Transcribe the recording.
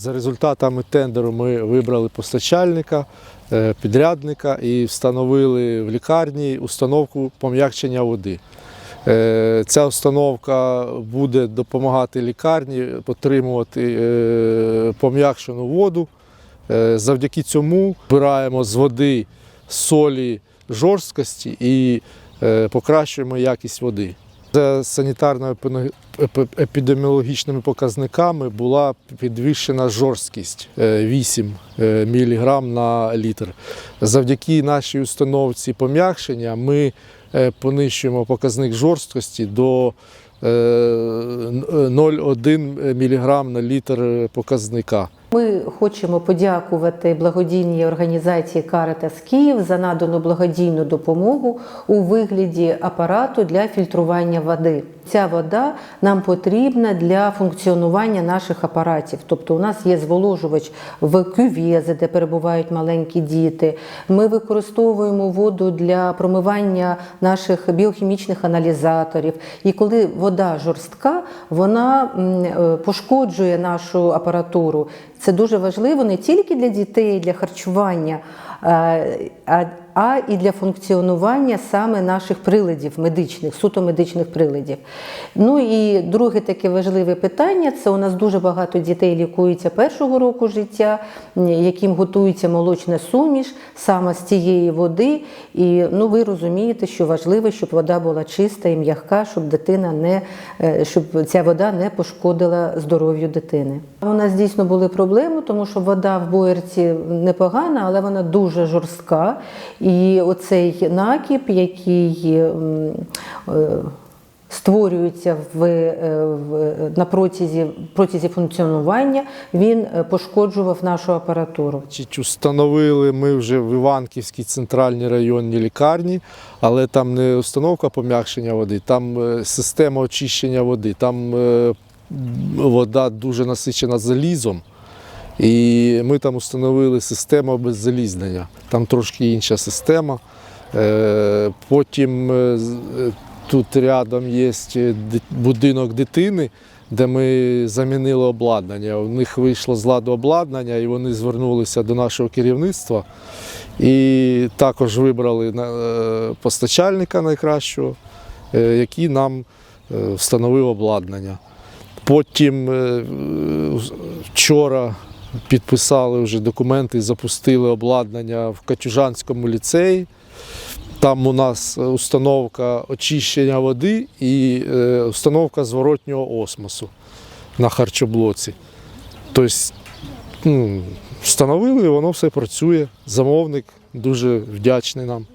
За результатами тендеру ми вибрали постачальника, е, підрядника і встановили в лікарні установку пом'якчення води. Е, Ця установка буде допомагати лікарні отримувати е, пом'якшену воду. Завдяки цьому збираємо з води солі жорсткості і покращуємо якість води. За санітарно-епідеміологічними показниками була підвищена жорсткість е, 8 мг на літр. Завдяки нашій установці пом'якшення ми е, понищуємо показник жорсткості до е, 0,1 мг на літр показника. Ми хочемо подякувати благодійній організації Каритас Київ за надану благодійну допомогу у вигляді апарату для фільтрування води. Ця вода нам потрібна для функціонування наших апаратів. Тобто, у нас є зволожувач в кювези, де перебувають маленькі діти. Ми використовуємо воду для промивання наших біохімічних аналізаторів. І коли вода жорстка, вона е, пошкоджує нашу апаратуру. Це дуже важливо не тільки для дітей, для харчування, а, а і для функціонування саме наших приладів медичних, суто медичних приладів. Ну і друге таке важливе питання це у нас дуже багато дітей лікується першого року життя, яким готується молочна суміш саме з цієї води. І ну, ви розумієте, що важливо, щоб вода була чиста і м'яка, щоб дитина не е, щоб ця вода не пошкодила здоров'ю дитини. У нас дійсно були проблеми, тому що вода в боярці непогана, але вона дуже жорстка. І оцей накіп, який е, створюється в, е, в, на протязі, протязі функціонування, він е, пошкоджував нашу апаратуру. Значить, Установили ми вже в Іванківській центральній районній лікарні, але там не установка пом'якшення води, там система очищення води. Там вода дуже насичена залізом. І ми там установили систему обеззалізнення. Там трошки інша система. Е, Потім е, е, тут рядом є будинок дитини, де ми замінили обладнання. У них вийшло з ладу обладнання, і вони звернулися до нашого керівництва. І також вибрали постачальника найкращого, який нам встановив обладнання. Потім вчора підписали вже документи запустили обладнання в Катюжанському ліцеї. Там у нас установка очищення води і е, установка зворотнього осмосу на харчоблоці. Тобто, ну, встановили, воно все працює. Замовник дуже вдячний нам.